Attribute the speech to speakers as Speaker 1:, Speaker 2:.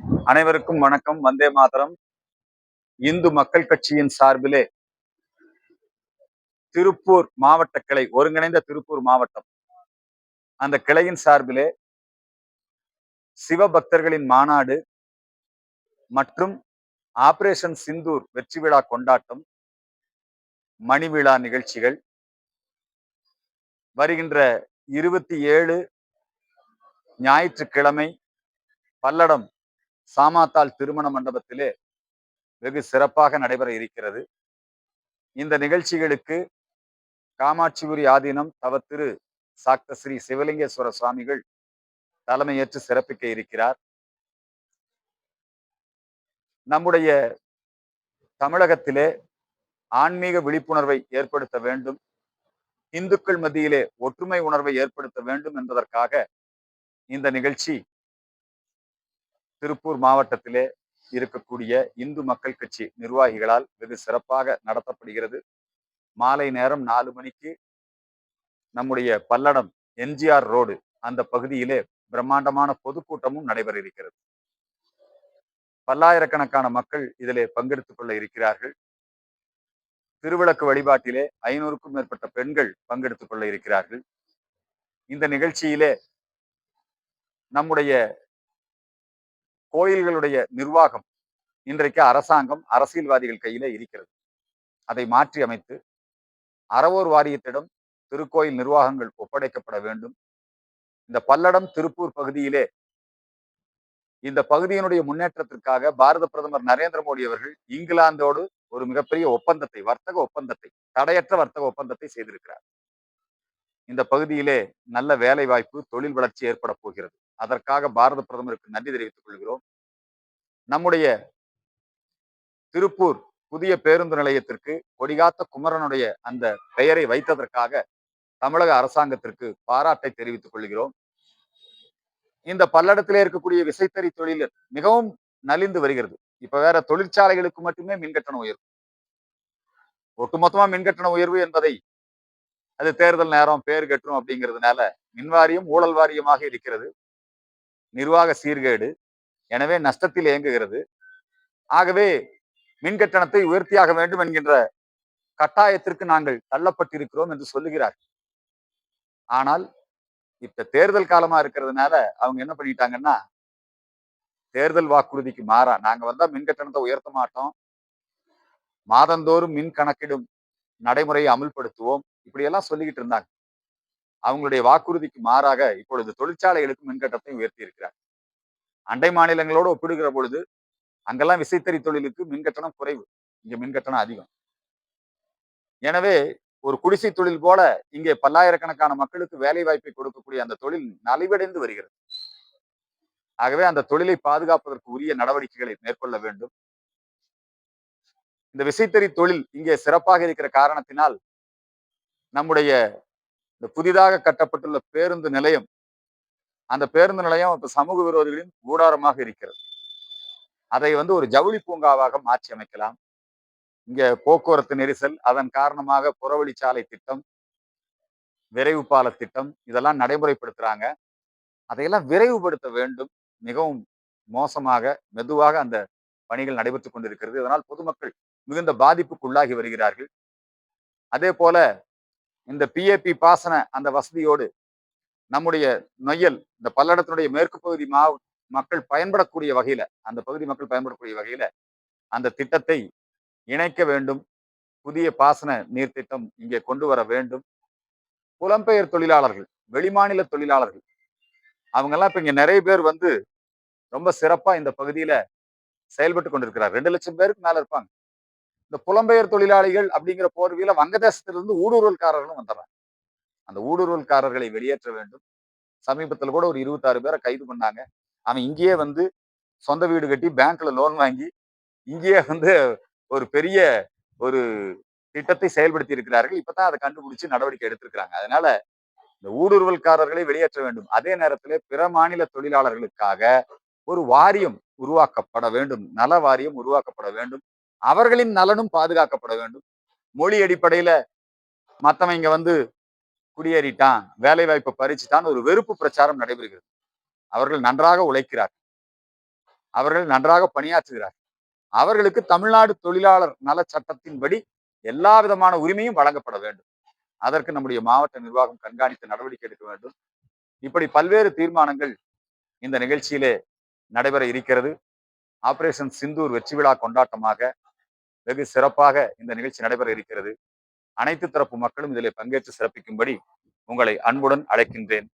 Speaker 1: அனைவருக்கும் வணக்கம். வந்தே மாதரம். இந்து மக்கள் கட்சியின் சார்பிலே திருப்பூர் மாவட்ட கிளை ஒருங்கிணைந்த திருப்பூர் மாவட்டம். அந்த கிளையின் சார்பிலே சிவபக்தர்களின் மாநாடு மற்றும் ஆபரேஷன் சிந்தூர் வெற்றி விழா கொண்டாட்டம் மணி விழா நிகழ்ச்சிகள். வருகின்ற இருபத்தி ஏழு ஞாயிற்றுக்கிழமை பல்லடம் சாமாத்தாள் திருமண மண்டபத்திலே வெகு சிறப்பாக நடைபெற இருக்கிறது. இந்த நிகழ்ச்சிகளுக்கு காமாட்சிபுரி ஆதீனம் தவ திரு சாக்த ஸ்ரீ சிவலிங்கேஸ்வர சுவாமிகள் தலைமையேற்று சிறப்பிக்க இருக்கிறார். நம்முடைய தமிழகத்திலே ஆன்மீக விழிப்புணர்வை ஏற்படுத்த வேண்டும். இந்துக்கள் மத்தியிலே ஒற்றுமை உணர்வை ஏற்படுத்த வேண்டும் என்பதற்காக இந்த நிகழ்ச்சி திருப்பூர் மாவட்டத்திலே இருக்கக்கூடிய இந்து மக்கள் கட்சி நிர்வாகிகளால் வெகு சிறப்பாக நடத்தப்படுகிறது. மாலை நேரம் நாலு மணிக்கு நம்முடைய பல்லடம் எம்ஜிஆர் ரோடு அந்த பகுதியிலே பிரம்மாண்டமான பொதுக்கூட்டமும் நடைபெற இருக்கிறது பல்லாயிரக்கணக்கான மக்கள் இதிலே பங்கெடுத்துக் கொள்ள இருக்கிறார்கள். திருவிளக்கு வழிபாட்டிலே ஐநூறுக்கும் மேற்பட்ட பெண்கள் பங்கெடுத்துக் கொள்ள இருக்கிறார்கள். இந்த நிகழ்ச்சியிலே நம்முடைய கோயில்களுடைய நிர்வாகம் இன்றைக்கு அரசாங்கம் அரசியல்வாதிகள் கையிலே இருக்கிறது. அதை மாற்றி அமைத்து அறவோர் வாரியத்திடம் திருக்கோயில் நிர்வாகங்கள் ஒப்படைக்கப்பட வேண்டும். இந்த பல்லடம் திருப்பூர் பகுதியிலே இந்த பகுதியினுடைய முன்னேற்றத்திற்காக பாரத பிரதமர் நரேந்திர மோடி அவர்கள் இங்கிலாந்தோடு ஒரு மிகப்பெரிய ஒப்பந்தத்தை வர்த்தக ஒப்பந்தத்தை தடையற்ற வர்த்தக ஒப்பந்தத்தை செய்திருக்கிறார். இந்த பகுதியிலே நல்ல வேலை வாய்ப்பு தொழில் வளர்ச்சி ஏற்பட போகிறது. அதற்காக பாரத பிரதமருக்கு நன்றி தெரிவித்துக் கொள்கிறோம். நம்முடைய திருப்பூர் புதிய பேருந்து நிலையத்திற்கு கொடிகாத்த குமரனுடைய அந்த பெயரை வைத்ததற்காக தமிழக அரசாங்கத்திற்கு பாராட்டை தெரிவித்துக் கொள்கிறோம். இந்த பல்லடத்திலே இருக்கக்கூடிய விசைத்தறி தொழில் மிகவும் நலிந்து வருகிறது. இப்ப வேற தொழிற்சாலைகளுக்கு மட்டுமே மின்கட்டண உயர்வு. ஒட்டுமொத்தமா மின்கட்டண உயர்வு என்பதை அது தேர்தல் நேரம் பேர் கட்டும் அப்படிங்கிறதுனால மின்வாரியம் ஊழல் வாரியமாக இருக்கிறது. நிர்வாக சீர்கேடு. எனவே நஷ்டத்தில் இயங்குகிறது. ஆகவே மின் கட்டணத்தை உயர்த்தியாக வேண்டும் என்கின்ற கட்டாயத்திற்கு நாங்கள் தள்ளப்பட்டிருக்கிறோம் என்று சொல்லுகிறார்கள். ஆனால் இப்ப தேர்தல் காலமா இருக்கிறதுனால அவங்க என்ன பண்ணிட்டாங்கன்னா தேர்தல் வாக்குறுதிக்கு மாறா. நாங்க வந்தா மின் கட்டணத்தை உயர்த்த மாட்டோம். மாதந்தோறும் மின் கணக்கிடும் நடைமுறையை அமுல்படுத்துவோம். இப்படியெல்லாம் சொல்லிக்கிட்டு இருந்தாங்க. அவங்களுடைய வாக்குறுதிக்கு மாறாக இப்பொழுது தொழிற்சாலைகளுக்கு மின்கட்டணத்தை உயர்த்தி இருக்கிறார் அண்டை மாநிலங்களோடு ஒப்பிடுகிற பொழுது அங்கெல்லாம் விசைத்தறி தொழிலுக்கு மின்கட்டணம் குறைவு. இங்க மின்கட்டணம் அதிகம். எனவே ஒரு குடிசை தொழில் போல இங்கே பல்லாயிரக்கணக்கான மக்களுக்கு வேலை வாய்ப்பை கொடுக்கக்கூடிய அந்த தொழில் நலிவடைந்து வருகிறது. ஆகவே அந்த தொழிலை பாதுகாப்பதற்கு உரிய நடவடிக்கைகளை மேற்கொள்ள வேண்டும். இந்த விசைத்தறி தொழில் இங்கே சிறப்பாக இருக்கிற காரணத்தினால் நம்முடைய இந்த புதிதாக கட்டப்பட்டுள்ள பேருந்து நிலையம் அந்த பேருந்து நிலையம் இப்ப சமூக விரோதிகளின் கூடாரமாக இருக்கிறது. அதை வந்து ஒரு ஜவுளி பூங்காவாக மாற்றி அமைக்கலாம். இங்க போக்குவரத்து நெரிசல் அதன் காரணமாக புறவழிச்சாலை திட்டம் விரைவு பால திட்டம் இதெல்லாம் நடைமுறைப்படுத்துறாங்க. அதையெல்லாம் விரைவுபடுத்த வேண்டும். மிகவும் மோசமாக மெதுவாக அந்த பணிகள் நடைபெற்றுக் கொண்டிருக்கிறது. இதனால் பொதுமக்கள் மிகுந்த பாதிப்புக்குள்ளாகி வருகிறார்கள். அதே போல இந்த பிஏபி பாசன அந்த வசதியோடு நம்முடைய நொய்யல் இந்த பல்லடத்தினுடைய மேற்கு பகுதி மா மக்கள் பயன்படக்கூடிய வகையில அந்த பகுதி மக்கள் பயன்படக்கூடிய வகையில அந்த திட்டத்தை இணைக்க வேண்டும். புதிய பாசன நீர் திட்டம் இங்கே கொண்டு வர வேண்டும். புலம்பெயர் தொழிலாளர்கள் வெளிமாநில தொழிலாளர்கள் அவங்கெல்லாம் இப்ப இங்க நிறைய பேர் வந்து ரொம்ப சிறப்பாக இந்த பகுதியில செயல்பட்டு கொண்டிருக்கிறார். ரெண்டு லட்சம் பேருக்கு மேல இருப்பாங்க. இந்த புலம்பெயர் தொழிலாளிகள் அப்படிங்கிற போர்வையில வங்கதேசத்திலிருந்து ஊடுருவல்காரர்களும் வந்துடுறாங்க. அந்த ஊடுருவல்காரர்களை வெளியேற்ற வேண்டும். சமீபத்தில் கூட ஒரு இருபத்தாறு பேரை கைது பண்ணாங்க. அவன் இங்கேயே வந்து சொந்த வீடு கட்டி பேங்க்ல லோன் வாங்கி இங்கேயே வந்து ஒரு பெரிய ஒரு திட்டத்தை செயல்படுத்தி இருக்கிறார்கள். இப்பதான் அதை கண்டுபிடிச்சு நடவடிக்கை எடுத்திருக்கிறாங்க. அதனால இந்த ஊடுருவல்காரர்களை வெளியேற்ற வேண்டும். அதே நேரத்தில் பிற மாநில தொழிலாளர்களுக்காக ஒரு வாரியம் உருவாக்கப்பட வேண்டும். நல வாரியம் உருவாக்கப்பட வேண்டும். அவர்களின் நலனும் பாதுகாக்கப்பட வேண்டும். மொழி அடிப்படையில மத்தவன் இங்க வந்து குடியேறிட்டான் வேலை வாய்ப்பை பறிச்சுட்டான் ஒரு வெறுப்பு பிரச்சாரம் நடைபெறுகிறது. அவர்கள் நன்றாக உழைக்கிறார். அவர்கள் நன்றாக பணியாற்றுகிறார். அவர்களுக்கு தமிழ்நாடு தொழிலாளர் நல சட்டத்தின்படி எல்லா விதமான உரிமையும் வழங்கப்பட வேண்டும். அதற்கு நம்முடைய மாவட்ட நிர்வாகம் கண்காணித்து நடவடிக்கை எடுக்க வேண்டும். இப்படி பல்வேறு தீர்மானங்கள் இந்த நிகழ்ச்சியிலே நடைபெற இருக்கிறது. ஆபரேஷன் சிந்தூர் வெற்றி விழா கொண்டாட்டமாக வெகு சிறப்பாக இந்த நிகழ்ச்சி நடைபெற இருக்கிறது. அனைத்து தரப்பு மக்களும் இதில் பங்கேற்று சிறப்பிக்கும்படி உங்களை அன்புடன் அழைக்கின்றேன்.